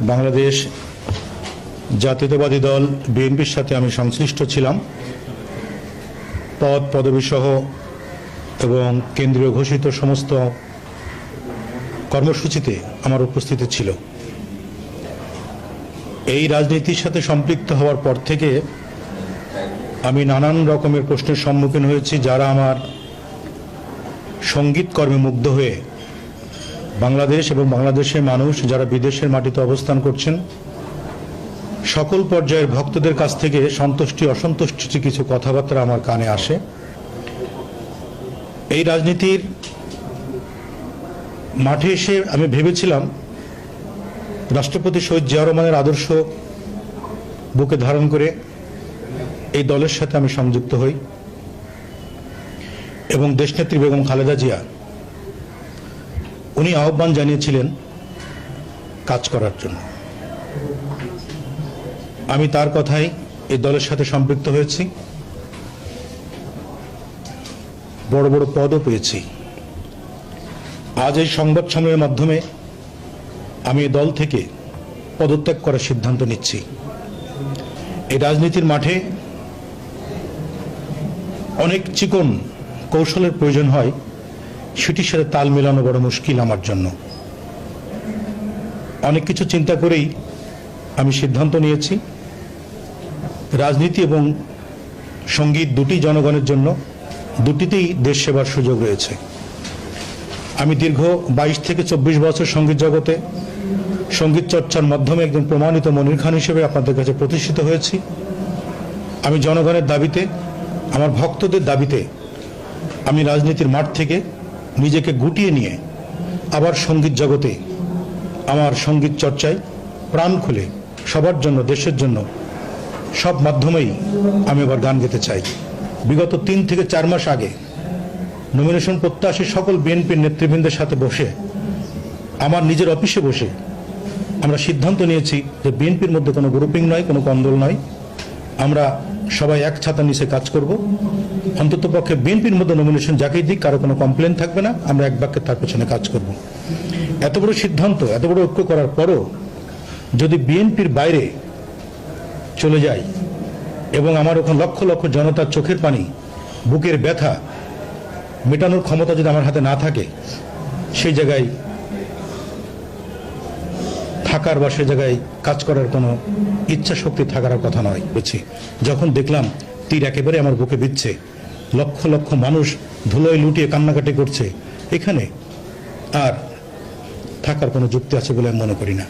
বাংলাদেশ জাতীয়তাবাদী দল বিএনপির সাথে আমি সংশ্লিষ্ট ছিলাম। পদ পদবী সহ এবং কেন্দ্রীয় ঘোষিত সমস্ত কর্মসূচিতে আমার উপস্থিতি ছিল। এই রাজনীতির সাথে সম্পৃক্ত হওয়ার পর থেকে আমি নানান রকমের প্রশ্নের সম্মুখীন হয়েছি, যারা আমার সংগীত কর্মে মুগ্ধ হয়ে বাংলাদেশ এবং বাংলাদেশের মানুষ যারা বিদেশের মাটিতে অবস্থান করছেন, সকল পর্যায়ের ভক্তদের কাছ থেকে সন্তুষ্টি অসন্তুষ্টি কিছু কথাবার্তা আমার কানে আসে। এই রাজনীতির মাঠে এসে আমি ভেবেছিলাম, রাষ্ট্রপতি শহীদ জিয়া রহমানের আদর্শ বুকে ধারণ করে এই দলের সাথে আমি সংযুক্ত হই এবং দেশনেত্রী বেগম খালেদা জিয়া উনি আহ্বান জানিয়েছিলেন কাজ করার জন্য। আমি তার কথাই এই দলের সাথে সম্পৃক্ত হয়েছি। বড় বড় পদও পেয়েছি। আজ এই সংবাদ সম্মেলনের মাধ্যমে আমি এই দল থেকে পদত্যাগ করার সিদ্ধান্ত নিচ্ছি। এই রাজনীতির মাঠে অনেক চিকন কৌশলের প্রয়োজন হয়। সেটির সাথে তাল মেলানো বড় মুশকিল আমার জন্য। অনেক কিছু চিন্তা করেই আমি সিদ্ধান্ত নিয়েছি। রাজনীতি এবং সংগীত দুটি জনগণের জন্য, দুটিতেই দেশ সেবার সুযোগ রয়েছে। আমি দীর্ঘ বাইশ থেকে চব্বিশ বছর সংগীত জগতে, সংগীত চর্চার মাধ্যমে একজন প্রমাণিত মনির খান হিসেবে আপনাদের কাছে প্রতিষ্ঠিত হয়েছি। আমি জনগণের দাবিতে, আমার ভক্তদের দাবিতে, আমি রাজনীতির মাঠ থেকে নিজেকে গুটিয়ে নিয়ে আবার সংগীত জগতে আমার সংগীত চর্চায় প্রাণ খুলে সবার জন্য, দেশের জন্য সব মাধ্যমেই আমি আবার গান গেতে চাই। বিগত তিন থেকে চার মাস আগে নমিনেশন প্রত্যাশী সকল বিএনপির নেতৃবৃন্দের সাথে বসে, আমার নিজের অফিসে বসে আমরা সিদ্ধান্ত নিয়েছি যে বিএনপির মধ্যে কোনো গ্রুপিং নয়, কোনো কন্দল নয়। আমরা সবাই এক ছাতা নিচে কাজ করব। অন্তত পক্ষে বিএনপির মধ্যে নমিনেশন যাকেই দিক, কারও কোনো কমপ্লেন থাকবে না, আমরা এক বাক্যে তার পেছনে কাজ করব। এত বড় সিদ্ধান্ত, এত বড় ঐক্য করার পরও যদি বিএনপির বাইরে চলে যাই এবং আমার ওখানে লক্ষ লক্ষ জনতার চোখের পানি, বুকের ব্যথা, মেটানোর ক্ষমতা যদি আমার হাতে না থাকে, সেই জায়গায় থাকার বা সে জায়গায় কাজ করার কোনো ইচ্ছা শক্তি থাকার কথা নয়, বুঝছি? যখন দেখলাম তীর একেবারে আমার বুকে বিচ্ছে লক্ষ লক্ষ মানুষ ধুলোয় লুটিয়ে কান্নাকাটি করছে, এখানে আর থাকার কোনো যুক্তি আছে বলে আমি মনে করি না।